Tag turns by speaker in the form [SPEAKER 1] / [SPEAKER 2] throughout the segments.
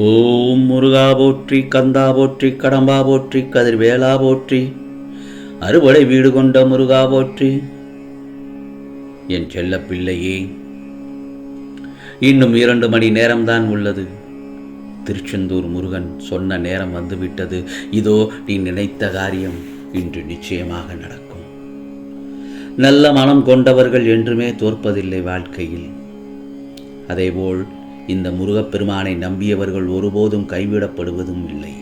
[SPEAKER 1] ஓம் முருகா போற்றி கந்தா போற்றி கடம்பா போற்றி கதிர்வேலா போற்றி அறுவடை வீடு கொண்ட முருகா போற்றி. என் செல்ல பிள்ளையே இன்னும் இரண்டு மணி நேரம்தான் உள்ளது. திருச்செந்தூர் முருகன் சொன்ன நேரம் வந்துவிட்டது. இதோ நீ நினைத்த காரியம் இன்று நிச்சயமாக நடக்கும். நல்ல மனம் கொண்டவர்கள் என்றுமே தோற்பதில்லை வாழ்க்கையில். அதேபோல் இந்த முருகப்பெருமானை நம்பியவர்கள் ஒருபோதும் கைவிடப்படுவதும் இல்லை.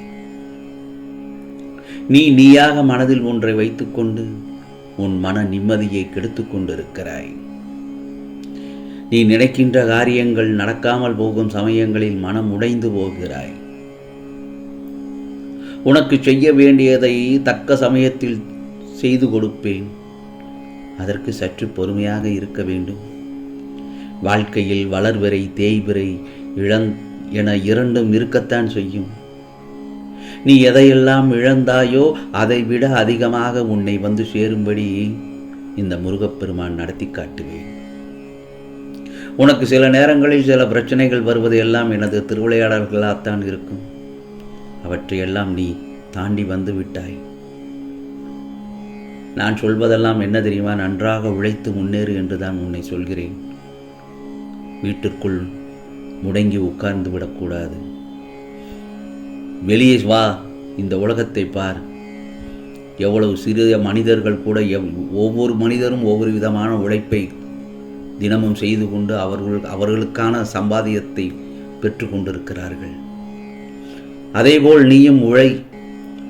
[SPEAKER 1] நீ நீயாக மனதில் ஒன்றை வைத்துக்கொண்டு உன் மன நிம்மதியை கெடுத்துக் கொண்டிருக்கிறாய் நீ நினைக்கின்ற காரியங்கள் நடக்காமல் போகும் சமயங்களில் மனம் உடைந்து போகிறாய். உனக்கு செய்ய வேண்டியதை தக்க சமயத்தில் செய்து கொடுப்பேன். அதற்கு சற்று பொறுமையாக இருக்க வேண்டும். வாழ்க்கையில் வளர்விரை தேய்விரை இழந் என இரண்டும் இருக்கத்தான் செய்யும். நீ எதையெல்லாம் இழந்தாயோ அதைவிட அதிகமாக உன்னை வந்து சேரும்படி இந்த முருகப்பெருமான் நடத்தி காட்டுவேன். உனக்கு சில நேரங்களில் சில பிரச்சனைகள் வருவது எல்லாம் எனது திருவிளையாடல்களாகத்தான் இருக்கும். அவற்றையெல்லாம் நீ தாண்டி வந்து விட்டாய். நான் சொல்வதெல்லாம் என்ன தெரியுமா? நன்றாக உழைத்து முன்னேறு என்று தான் உன்னை சொல்கிறேன். வீட்டிற்குள் முடங்கி உட்கார்ந்து விடக்கூடாது. வெளியே வா இந்த உலகத்தை பார். எவ்வளவு சிறிய மனிதர்கள் கூட எவ் ஒவ்வொரு மனிதரும் ஒவ்வொரு விதமான உழைப்பை தினமும் செய்து கொண்டு அவர்கள் அவர்களுக்கான சம்பாதியத்தை பெற்று கொண்டிருக்கிறார்கள். அதேபோல் நீயும் உழை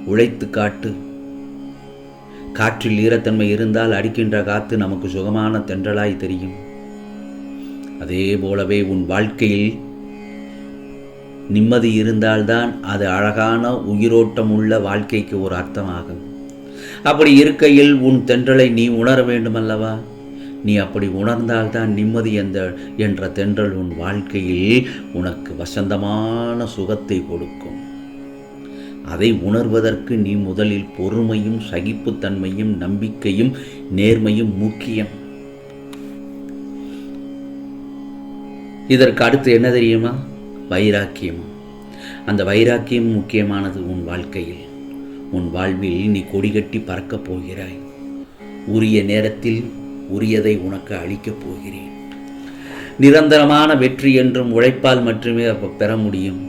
[SPEAKER 1] உழைத்து காட்டு. காற்றில் ஈரத்தன்மை இருந்தால் அடிக்கின்ற காத்து நமக்கு சுகமான தென்றலாய் தெரியும். அதே போலவே உன் வாழ்க்கையில் நிம்மதி இருந்தால்தான் அது அழகான உயிரோட்டம் உள்ள வாழ்க்கைக்கு ஒரு அர்த்தமாகும். அப்படி இருக்கையில் உன் தென்றலை நீ உணர வேண்டுமல்லவா? நீ அப்படி உணர்ந்தால்தான் நிம்மதி என்ற என்ற தென்றல் உன் வாழ்க்கையில் உனக்கு வசந்தமான சுகத்தை கொடுக்கும். அதை உணர்வதற்கு நீ முதலில் பொறுமையும் சகிப்புத்தன்மையும் நம்பிக்கையும் நேர்மையும் முக்கியம். இதற்கு அடுத்து என்ன தெரியுமா? வைராக்கியம். அந்த வைராக்கியம் முக்கியமானது உன் வாழ்க்கையில். உன் வாழ்வில் நீ கொடிகட்டி பறக்கப் போகிறாய். உரிய நேரத்தில் உரியதை உனக்கு அளிக்கப் போகிறேன். நிரந்தரமான வெற்றி என்றும் உழைப்பால் மட்டுமே அப்போ பெற முடியும்.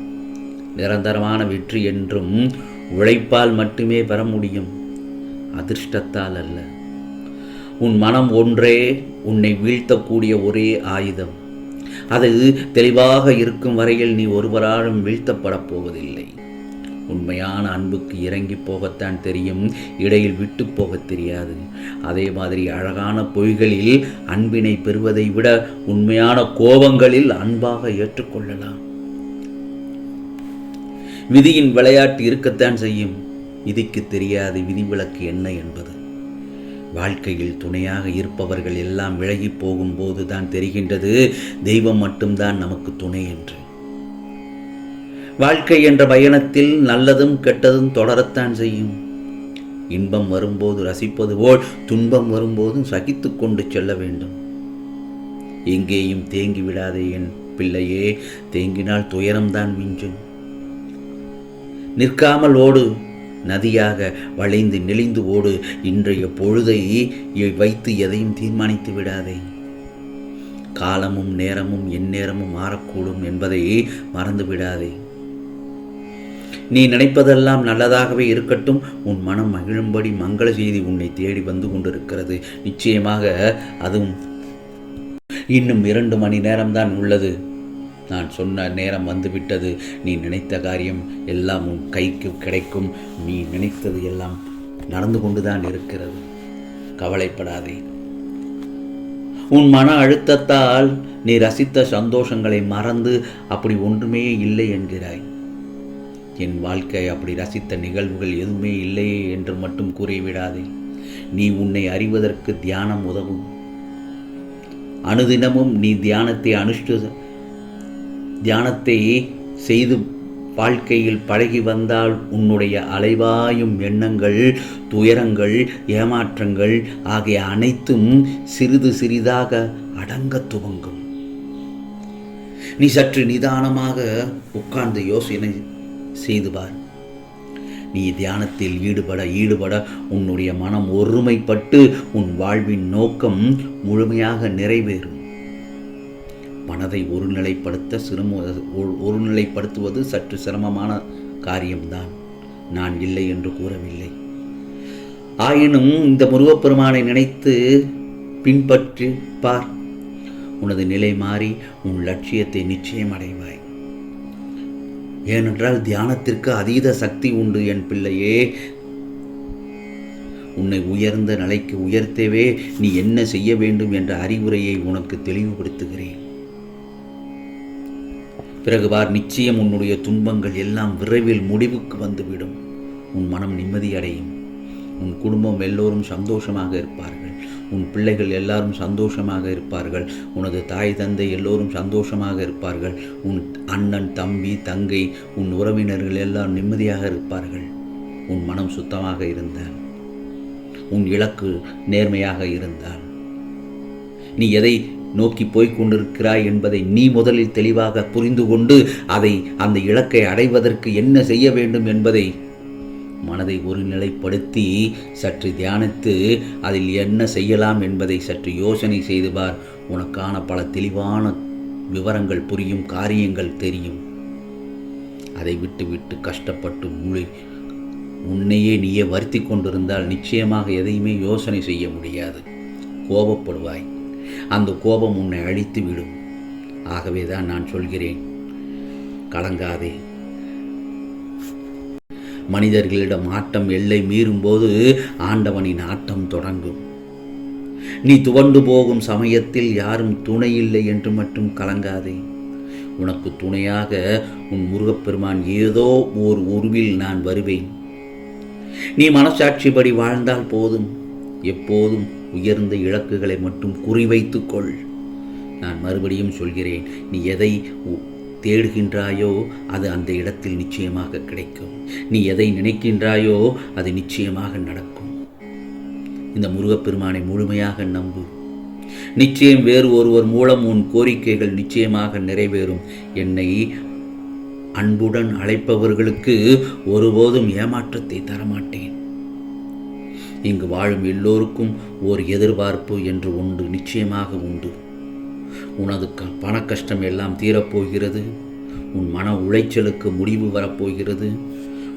[SPEAKER 1] நிரந்தரமான வெற்றி என்றும் உழைப்பால் மட்டுமே பெற முடியும். அதிர்ஷ்டத்தால் அல்ல. உன் மனம் ஒன்றே உன்னை வீழ்த்தக்கூடிய ஒரே ஆயுதம். அது தெளிவாக இருக்கும் வரையில் நீ ஒருவராலும் வீழ்த்தப்படப் போவதில்லை. உண்மையான அன்புக்கு இறங்கி போகத்தான் தெரியும் இடையில் விட்டு போகத் தெரியாது. அதே மாதிரி அழகான பொய்களில் அன்பினை பெறுவதை விட உண்மையான கோபங்களில் அன்பாக ஏற்றுக்கொள்ளலாம். விதியின் விளையாட்டு இருக்கத்தான் செய்யும். விதிக்கு தெரியாது விதிவிலக்கு என்ன என்பது? வாழ்க்கையில் துணையாக இருப்பவர்கள் எல்லாம் விலகி போகும்போது தான் தெரிகின்றது. தெய்வம் மட்டும்தான் நமக்கு துணை என்று. வாழ்க்கை என்ற பயணத்தில் நல்லதும் கெட்டதும் தொடரத்தான் செய்யும். இன்பம் வரும்போது ரசிப்பது போல் துன்பம் வரும்போதும் சகித்து கொண்டு செல்ல வேண்டும். எங்கேயும் தேங்கி விடாதே என் பிள்ளையே தேங்கினால் துயரம்தான் மிஞ்சும். நிற்காமல் ஓடு நதியாக வளைந்து நெளிந்து ஓடு. இன்றைய பொழுதை வைத்து எதையும் தீர்மானித்து விடாதே. காலமும் நேரமும் எந்நேரமும் மாறக்கூடும் என்பதை மறந்து விடாதே. நீ நினைப்பதெல்லாம் நல்லதாகவே இருக்கட்டும். உன் மனம் மகிழும்படி மங்கள செய்தி உன்னை தேடி வந்து கொண்டிருக்கிறது. நிச்சயமாக அதுவும் இன்னும் இரண்டு மணி நேரம்தான் உள்ளது. நான் சொன்ன நேரம் வந்துவிட்டது. நீ நினைத்த காரியம் எல்லாம் உன் கைக்கு கிடைக்கும். நீ நினைத்தது எல்லாம் நடந்து கொண்டுதான் இருக்கிறது. கவலைப்படாதே. உன் மன அழுத்தத்தால் நீ ரசித்த சந்தோஷங்களை மறந்து அப்படி ஒன்றுமே இல்லை என்கிறாய். என் வாழ்க்கை அப்படி ரசித்த நிகழ்வுகள் எதுவுமே இல்லையே என்று மட்டும் கூறிவிடாதே. நீ உன்னை அறிவதற்கு தியானம் உதவும். அனுதினமும் நீ தியானத்தை அனுஷ்டு தியானத்தை செய்து வாழ்க்கையில் பழகி வந்தால் உன்னுடைய அலைவாயும் எண்ணங்கள் துயரங்கள் ஏமாற்றங்கள் ஆகிய அனைத்தும் சிறிது சிறிதாக அடங்க துவங்கும். நீ சற்று நிதானமாக உட்கார்ந்து யோசனை செய்து பார். நீ தியானத்தில் ஈடுபட ஈடுபட உன்னுடைய மனம் ஒருமைப்பட்டு உன் வாழ்வின் நோக்கம் முழுமையாக நிறைவேறும். மனதை ஒருநிலைப்படுத்த சிரம ஒரு- ஒருநிலைப்படுத்துவது சற்று சிரமமான காரியம்தான். நான் இல்லை என்று கூறவில்லை. ஆயினும் இந்த முருகப்பெருமானை நினைத்து பின்பற்றி பார். உனது நிலை மாறி உன் லட்சியத்தை நிச்சயம் அடைவாய். ஏனென்றால் தியானத்திற்கு அதீத சக்தி உண்டு என் பிள்ளையே. உன்னை உயர்ந்த நிலைக்கு உயர்த்தவே நீ என்ன செய்ய வேண்டும் என்ற அறிவுரையை உனக்கு தெளிவுபடுத்துகிறேன். பிறகு பார் நிச்சயம் உன்னுடைய துன்பங்கள் எல்லாம் விரைவில் முடிவுக்கு வந்துவிடும். உன் மனம் நிம்மதியடையும். உன் குடும்பம் எல்லோரும் சந்தோஷமாக இருப்பார்கள். உன் பிள்ளைகள் எல்லாரும் சந்தோஷமாக இருப்பார்கள். உனது தாய் தந்தை எல்லோரும் சந்தோஷமாக இருப்பார்கள். உன் அண்ணன் தம்பி தங்கை உன் உறவினர்கள் எல்லாம் நிம்மதியாக இருப்பார்கள். உன் மனம் சுத்தமாக இருந்தால் உன் இலக்கு நேர்மையாக இருந்தால் நீ எதை நோக்கி போய்க் கொண்டிருக்கிறாய் என்பதை நீ முதலில் தெளிவாக புரிந்து கொண்டு அதை அந்த இலக்கை அடைவதற்கு என்ன செய்ய வேண்டும் என்பதை மனதை ஒருநிலைப்படுத்தி சற்று தியானித்து அதில் என்ன செய்யலாம் என்பதை சற்று யோசனை செய்து பார். உனக்கான பல தெளிவான விவரங்கள் புரியும் காரியங்கள் தெரியும். அதை விட்டு விட்டு கஷ்டப்பட்டு மூளை உன்னையே நீயே வருத்தி கொண்டிருந்தால் நிச்சயமாக எதையுமே யோசனை செய்ய முடியாது. கோபப்படுவாய். அந்த கோபம் உன்னை அழித்து விடும். ஆகவே தான் நான் சொல்கிறேன் கலங்காதே. மனிதர்களிடம் ஆட்டம் எல்லை மீறும்போது ஆண்டவனின் ஆட்டம் தொடங்கும். நீ துவண்டு போகும் சமயத்தில் யாரும் துணையில்லை என்று மட்டும் கலங்காதே. உனக்கு துணையாக உன் முருகப்பெருமான் ஏதோ ஓர் உருவில் நான் வருவேன். நீ மனசாட்சிப்படி வாழ்ந்தால் போதும் எப்போதும் உயர்ந்த இலக்குகளை மட்டும் குறிவைத்துக்கொள். நான் மறுபடியும் சொல்கிறேன் நீ எதை உ- தேடுகின்றாயோ அது அந்த இடத்தில் நிச்சயமாக கிடைக்கும். நீ எதை நினைக்கின்றாயோ அது நிச்சயமாக நடக்கும். இந்த முருகப்பெருமானை முழுமையாக நம்பு. நிச்சயம் வேறு ஒருவர் மூலம் உன் கோரிக்கைகள் நிச்சயமாக நிறைவேறும். என்னை அன்புடன் அழைப்பவர்களுக்கு ஒருபோதும் ஏமாற்றத்தை தரமாட்டேன். இங்கு வாழும் எல்லோருக்கும் ஓர் எதிர்பார்ப்பு என்று உண்டு நிச்சயமாக உண்டு. உனது க- பண கஷ்டம் எல்லாம் தீரப்போகிறது. உன் மன உளைச்சலுக்கு முடிவு வரப்போகிறது.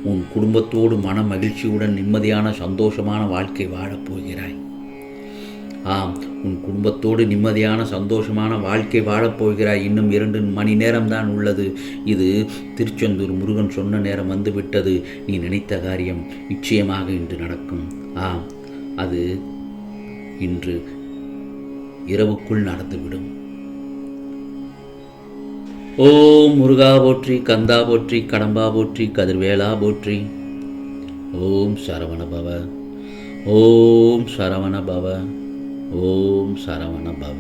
[SPEAKER 1] உன் குடும்பத்தோடு மன மகிழ்ச்சியுடன் நிம்மதியான சந்தோஷமான வாழ்க்கை வாழப்போகிறாய். ஆம் உன் குடும்பத்தோடு நிம்மதியான சந்தோஷமான வாழ்க்கை வாழப்போகிறாய் இன்னும் இரண்டு மணி நேரம்தான் உள்ளது. இது திருச்செந்தூர் முருகன் சொன்ன நேரம் வந்துவிட்டது. நீ நினைத்த காரியம் நிச்சயமாக இன்று நடக்கும். ஆம் அது இன்று இரவுக்குள் நடந்துவிடும். ஓம் முருகா போற்றி கந்தா போற்றி கடம்பா போற்றி கதிர்வேலா போற்றி. ஓம் சரவண பவ ஓம் சரவண பவ. ஓம் சரவண பவ.